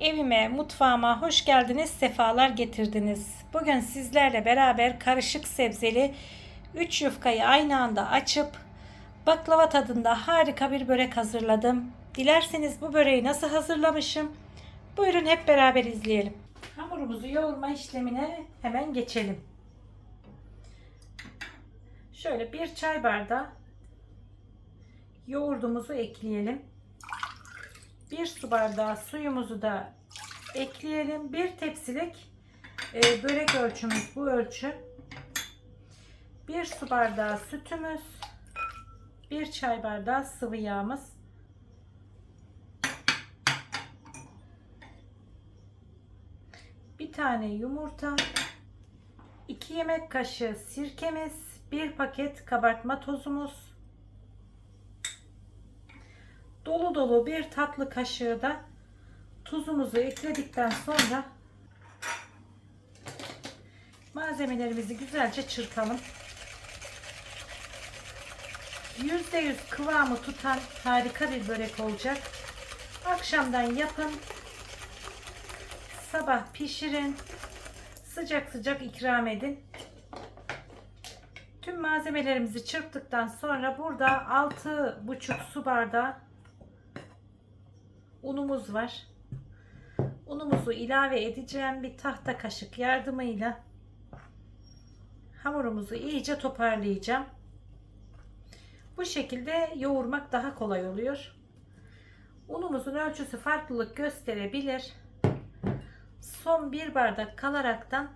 Evime, mutfağıma hoş geldiniz, sefalar getirdiniz. Bugün sizlerle beraber karışık sebzeli 3 yufkayı aynı anda açıp baklava tadında harika bir börek hazırladım. Dilerseniz bu böreği nasıl hazırlamışım? Buyurun hep beraber izleyelim. Hamurumuzu yoğurma işlemine hemen geçelim. Şöyle bir çay bardağı yoğurdumuzu ekleyelim. Bir su bardağı suyumuzu da ekleyelim. Bir tepsilik e, börek ölçümüz bu ölçü. Bir su bardağı sütümüz. Bir çay bardağı sıvı yağımız. Bir tane yumurta. 2 yemek kaşığı sirkemiz. Bir paket kabartma tozumuz dolu dolu bir tatlı kaşığı da tuzumuzu ekledikten sonra malzemelerimizi güzelce çırpalım. %100 kıvamı tutan harika bir börek olacak. Akşamdan yapın. Sabah pişirin. Sıcak sıcak ikram edin. Tüm malzemelerimizi çırptıktan sonra burada 6,5 su bardağı unumuz var. Unumuzu ilave edeceğim bir tahta kaşık yardımıyla hamurumuzu iyice toparlayacağım. Bu şekilde yoğurmak daha kolay oluyor. Unumuzun ölçüsü farklılık gösterebilir. Son bir bardak kalaraktan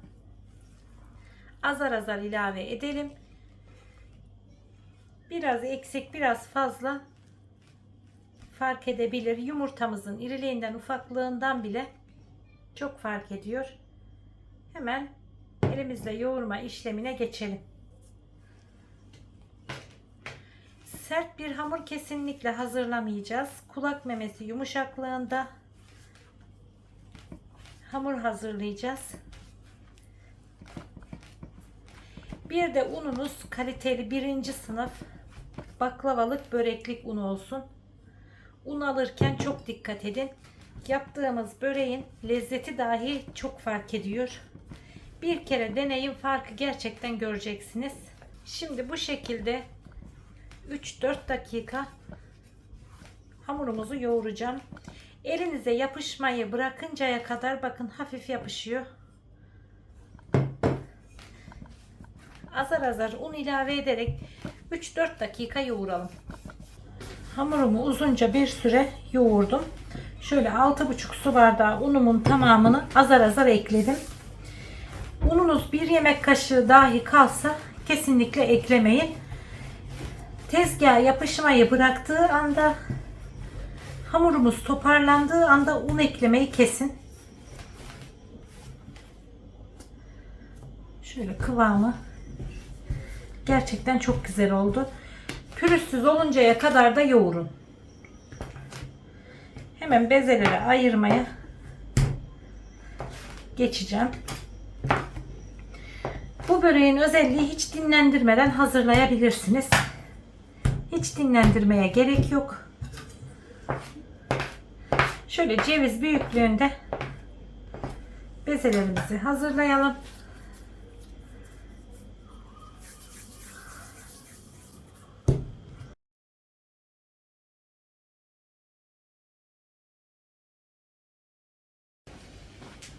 azar azar ilave edelim. Biraz eksik, biraz fazla fark edebilir. Yumurtamızın iriliğinden, ufaklığından bile çok fark ediyor. Hemen elimizle yoğurma işlemine geçelim. Sert bir hamur kesinlikle hazırlamayacağız. Kulak memesi yumuşaklığında hamur hazırlayacağız. Bir de ununuz kaliteli birinci sınıf baklavalık böreklik un olsun. Un alırken çok dikkat edin. Yaptığımız böreğin lezzeti dahi çok fark ediyor. Bir kere deneyin farkı gerçekten göreceksiniz. Şimdi bu şekilde 3-4 dakika hamurumuzu yoğuracağım. Elinize yapışmayı bırakıncaya kadar bakın hafif yapışıyor. Azar azar un ilave ederek 3-4 dakika yoğuralım. Hamurumu uzunca bir süre yoğurdum. Şöyle 6,5 su bardağı unumun tamamını azar azar ekledim. Ununuz bir yemek kaşığı dahi kalsa kesinlikle eklemeyin. Tezgaha yapışmayı bıraktığı anda hamurumuz toparlandığı anda un eklemeyi kesin. Şöyle kıvamı gerçekten çok güzel oldu. Pürüzsüz oluncaya kadar da yoğurun. Hemen bezelere ayırmaya geçeceğim. Bu böreğin özelliği hiç dinlendirmeden hazırlayabilirsiniz. Hiç dinlendirmeye gerek yok. Şöyle ceviz büyüklüğünde bezelerimizi hazırlayalım.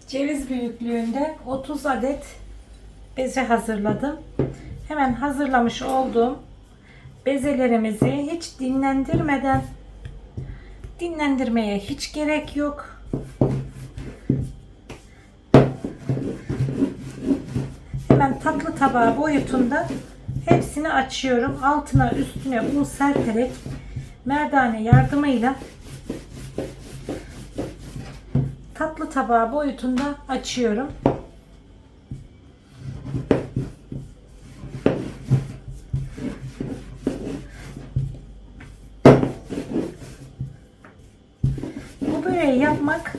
Ceviz büyüklüğünde 30 adet beze hazırladım. Hemen hazırlamış olduğum bezelerimizi hiç dinlendirmeden dinlendirmeye hiç gerek yok. Hemen tatlı tabağı boyutunda hepsini açıyorum. Altına üstüne un serperek merdane yardımıyla tatlı tabağı boyutunda açıyorum. Bu böreği yapmak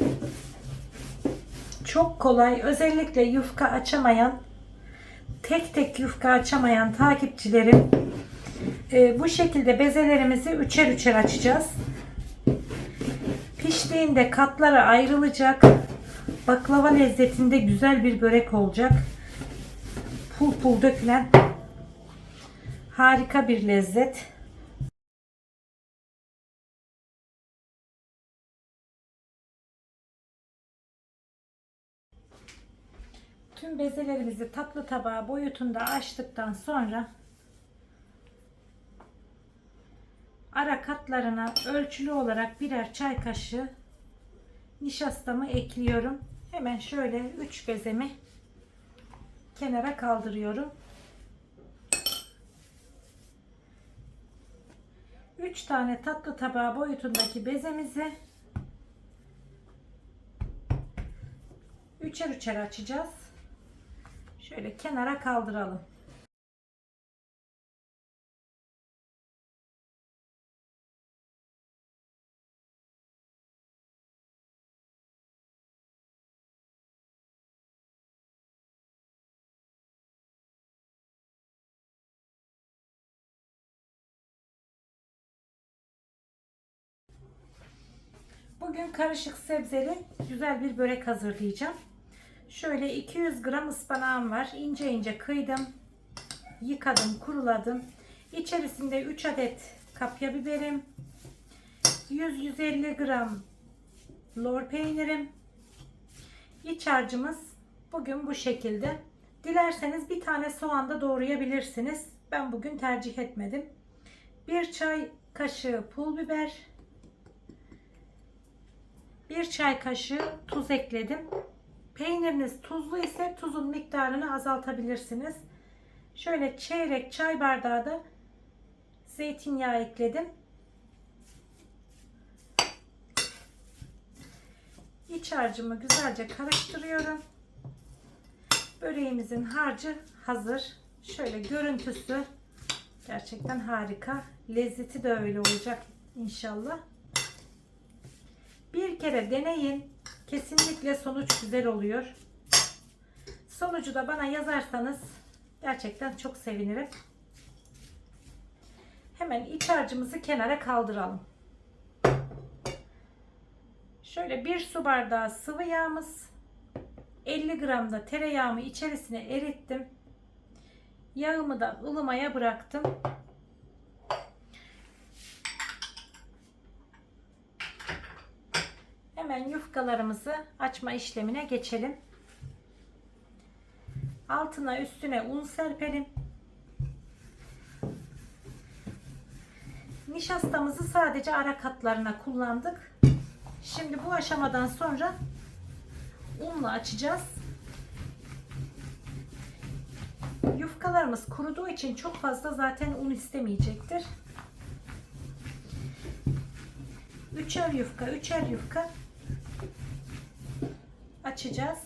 çok kolay. Özellikle yufka açamayan, tek tek yufka açamayan takipçilerim e, bu şekilde bezelerimizi üçer üçer açacağız. Piştiğinde katları ayrılacak. Baklava lezzetinde güzel bir börek olacak. Pul pul dökülen harika bir lezzet. Tüm bezelerimizi tatlı tabağı boyutunda açtıktan sonra ara katlarına ölçülü olarak birer çay kaşığı nişastamı ekliyorum. Hemen şöyle 3 bezemi kenara kaldırıyorum. 3 tane tatlı tabağı boyutundaki bezemizi üçer üçer açacağız. Şöyle kenara kaldıralım. Bugün karışık sebzeli güzel bir börek hazırlayacağım. Şöyle 200 gram ıspanağım var. İnce ince kıydım. Yıkadım, kuruladım. İçerisinde 3 adet kapya biberim. 100-150 gram lor peynirim. İç harcımız bugün bu şekilde. Dilerseniz bir tane soğan da doğrayabilirsiniz. Ben bugün tercih etmedim. Bir çay kaşığı pul biber. Bir çay kaşığı tuz ekledim. Peyniriniz tuzlu ise tuzun miktarını azaltabilirsiniz. Şöyle çeyrek çay bardağı da zeytinyağı ekledim. İç harcımı güzelce karıştırıyorum. Böreğimizin harcı hazır. Şöyle görüntüsü gerçekten harika. Lezzeti de öyle olacak inşallah. Bir kere deneyin. Kesinlikle sonuç güzel oluyor. Sonucu da bana yazarsanız gerçekten çok sevinirim. Hemen iç harcımızı kenara kaldıralım. Şöyle bir su bardağı sıvı yağımız, 50 gram da tereyağımı içerisine erittim. Yağımı da ılımaya bıraktım. Hemen yufkalarımızı açma işlemine geçelim. Altına üstüne un serpelim. Nişastamızı sadece ara katlarına kullandık. Şimdi bu aşamadan sonra unla açacağız. Yufkalarımız kuruduğu için çok fazla zaten un istemeyecektir. Üçer yufka, üçer yufka açacağız.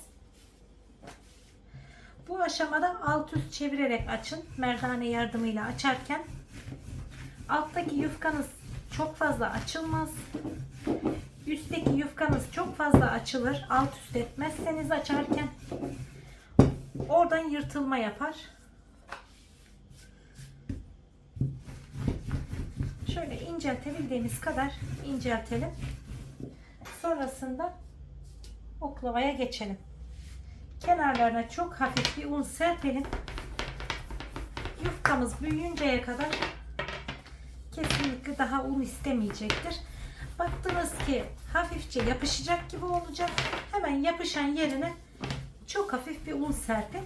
Bu aşamada alt üst çevirerek açın. Merdane yardımıyla açarken alttaki yufkanız çok fazla açılmaz. Üstteki yufkanız çok fazla açılır. Alt üst etmezseniz açarken oradan yırtılma yapar. Şöyle inceltebildiğimiz kadar inceltelim. Sonrasında oklavaya geçelim. Kenarlarına çok hafif bir un serpelim. Yufkamız büyüyünceye kadar kesinlikle daha un istemeyecektir. Baktınız ki hafifçe yapışacak gibi olacak. Hemen yapışan yerine çok hafif bir un serpin.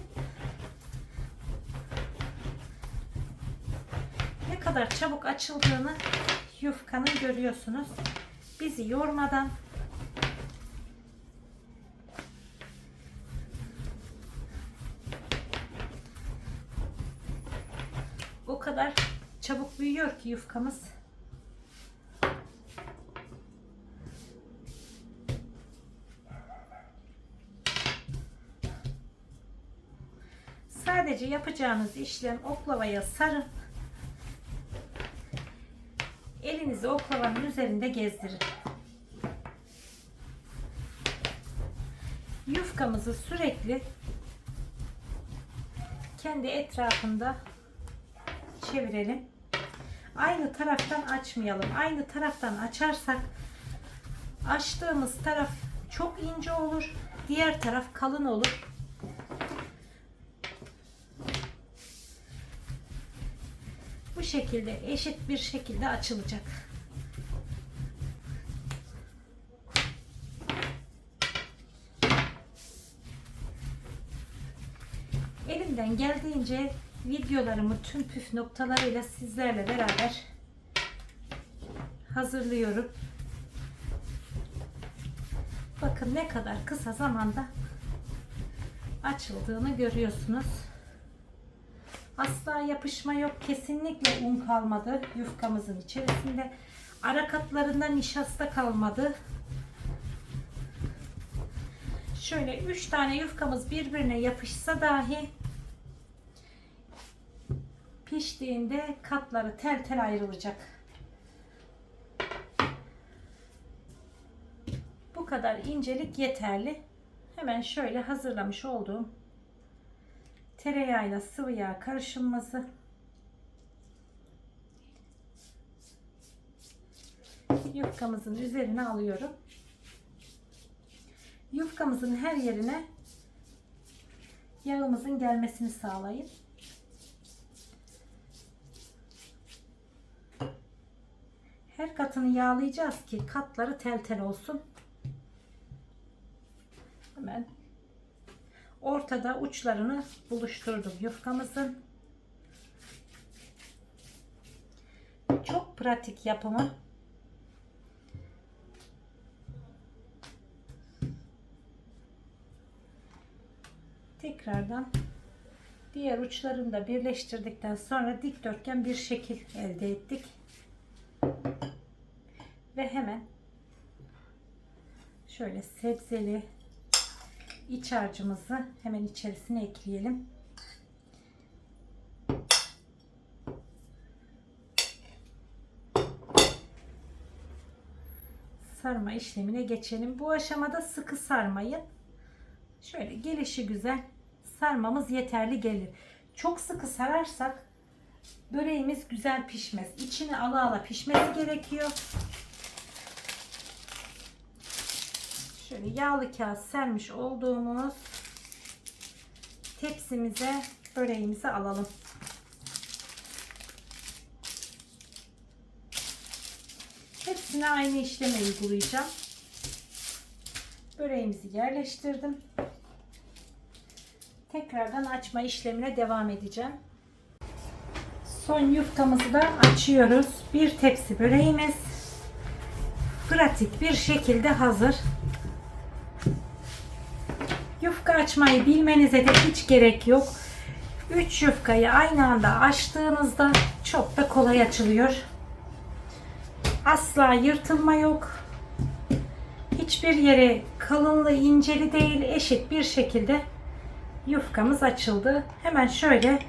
Ne kadar çabuk açıldığını yufkanın görüyorsunuz. Bizi yormadan o kadar çabuk büyüyor ki yufkamız. Sadece yapacağınız işlem oklavaya sarın. Elinizi oklavanın üzerinde gezdirin. Yufkamızı sürekli kendi etrafında çevirelim. Aynı taraftan açmayalım. Aynı taraftan açarsak Açtığımız taraf çok ince olur. Diğer taraf kalın olur. Bu şekilde eşit bir şekilde açılacak. Elimden geldiğince videolarımı tüm püf noktalarıyla sizlerle beraber hazırlıyorum. Bakın ne kadar kısa zamanda açıldığını görüyorsunuz. Asla yapışma yok. Kesinlikle un kalmadı yufkamızın içerisinde. Ara katlarında nişasta kalmadı. Şöyle 3 tane yufkamız birbirine yapışsa dahi piştiğinde katları tel tel ayrılacak. Bu kadar incelik yeterli. Hemen şöyle hazırlamış olduğum tereyağıyla sıvı yağ karışımımızı yufkamızın üzerine alıyorum. Yufkamızın her yerine yağımızın gelmesini sağlayın. Her katını yağlayacağız ki katları tel tel olsun. Hemen ortada uçlarını buluşturdum yufkamızın. Çok pratik yapımı. Tekrardan diğer uçlarını da birleştirdikten sonra dikdörtgen bir şekil elde ettik. Ve hemen şöyle sebzeli iç harcımızı hemen içerisine ekleyelim. Sarma işlemine geçelim. Bu aşamada sıkı sarmayın. Şöyle gelişi güzel sarmamız yeterli gelir. Çok sıkı sararsak böreğimiz güzel pişmez. İçini ala ala pişmesi gerekiyor. Şöyle yağlı kağıt sermiş olduğumuz tepsimize böreğimizi alalım. Hepsine aynı işlemi uygulayacağım. Böreğimizi yerleştirdim. Tekrardan açma işlemine devam edeceğim. Son yufkamızı da açıyoruz. Bir tepsi böreğimiz pratik bir şekilde hazır. Yufka açmayı bilmenize de hiç gerek yok. 3 yufkayı aynı anda açtığınızda çok da kolay açılıyor. Asla yırtılma yok. Hiçbir yere kalınlığı inceli değil eşit bir şekilde yufkamız açıldı. Hemen şöyle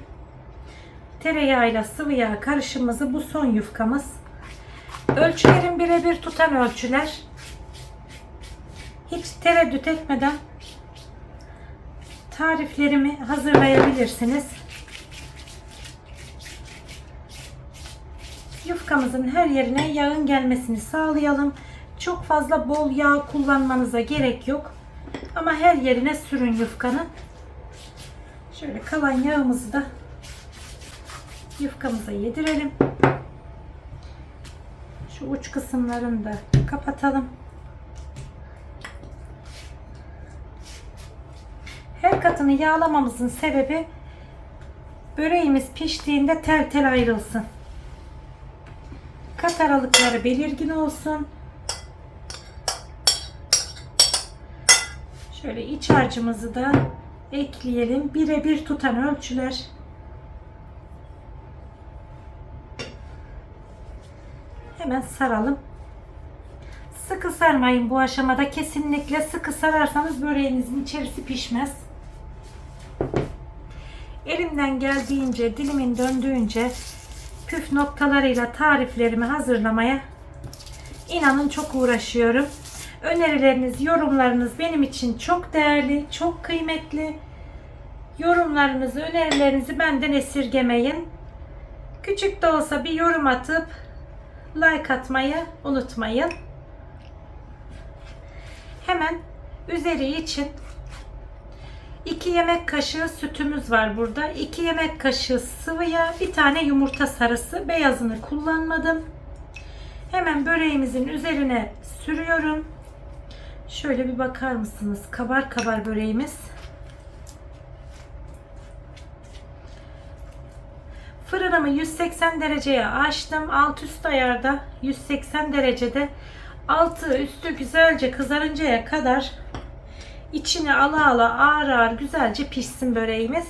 tereyağıyla sıvı yağ karışımımızı bu son yufkamız. Ölçülerin birebir tutan ölçüler. Hiç tereddüt etmeden tariflerimi hazırlayabilirsiniz. Yufkamızın her yerine yağın gelmesini sağlayalım. Çok fazla bol yağ kullanmanıza gerek yok. Ama her yerine sürün yufkanın. Şöyle kalan yağımızı da yufkamıza yedirelim. Şu uç kısımlarını da kapatalım. Her katını yağlamamızın sebebi böreğimiz piştiğinde tel tel ayrılsın. Kat aralıkları belirgin olsun. Şöyle iç harcımızı da ekleyelim. Birebir tutan ölçüler. Hemen saralım. Sıkı sarmayın bu aşamada. Kesinlikle sıkı sararsanız böreğinizin içerisi pişmez. Elimden geldiğince, dilimin döndüğünce püf noktalarıyla tariflerimi hazırlamaya inanın çok uğraşıyorum. Önerileriniz, yorumlarınız benim için çok değerli, çok kıymetli. Yorumlarınızı, önerilerinizi benden esirgemeyin. Küçük de olsa bir yorum atıp like atmayı unutmayın. Hemen üzeri için 2 yemek kaşığı sütümüz var burada. 2 yemek kaşığı sıvı yağ, bir tane yumurta sarısı. Beyazını kullanmadım. Hemen böreğimizin üzerine sürüyorum. Şöyle bir bakar mısınız? Kabar kabar böreğimiz. Fırınımı 180 dereceye açtım. Alt üst ayarda 180 derecede altı üstü güzelce kızarıncaya kadar içine ala ala ağır ağır güzelce pişsin böreğimiz.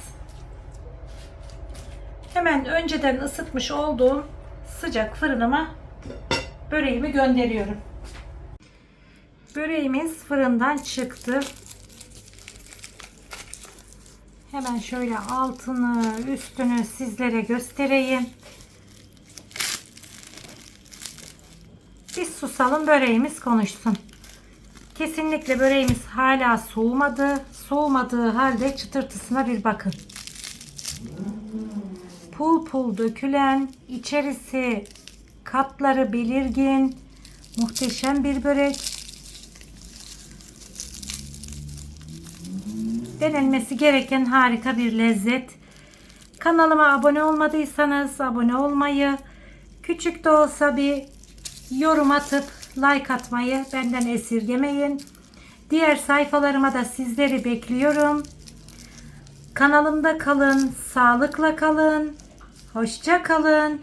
Hemen önceden ısıtmış olduğum sıcak fırınıma böreğimi gönderiyorum. Böreğimiz fırından çıktı. Hemen şöyle altını, üstünü sizlere göstereyim. Biz susalım böreğimiz konuşsun. Kesinlikle böreğimiz hala soğumadı. Soğumadığı halde çıtırtısına bir bakın. Pul pul dökülen, içerisi katları belirgin, muhteşem bir börek. denenmesi gereken harika bir lezzet. Kanalıma abone olmadıysanız abone olmayı, küçük de olsa bir yorum atıp like atmayı benden esirgemeyin. Diğer sayfalarıma da sizleri bekliyorum. Kanalımda kalın, sağlıkla kalın, hoşça kalın.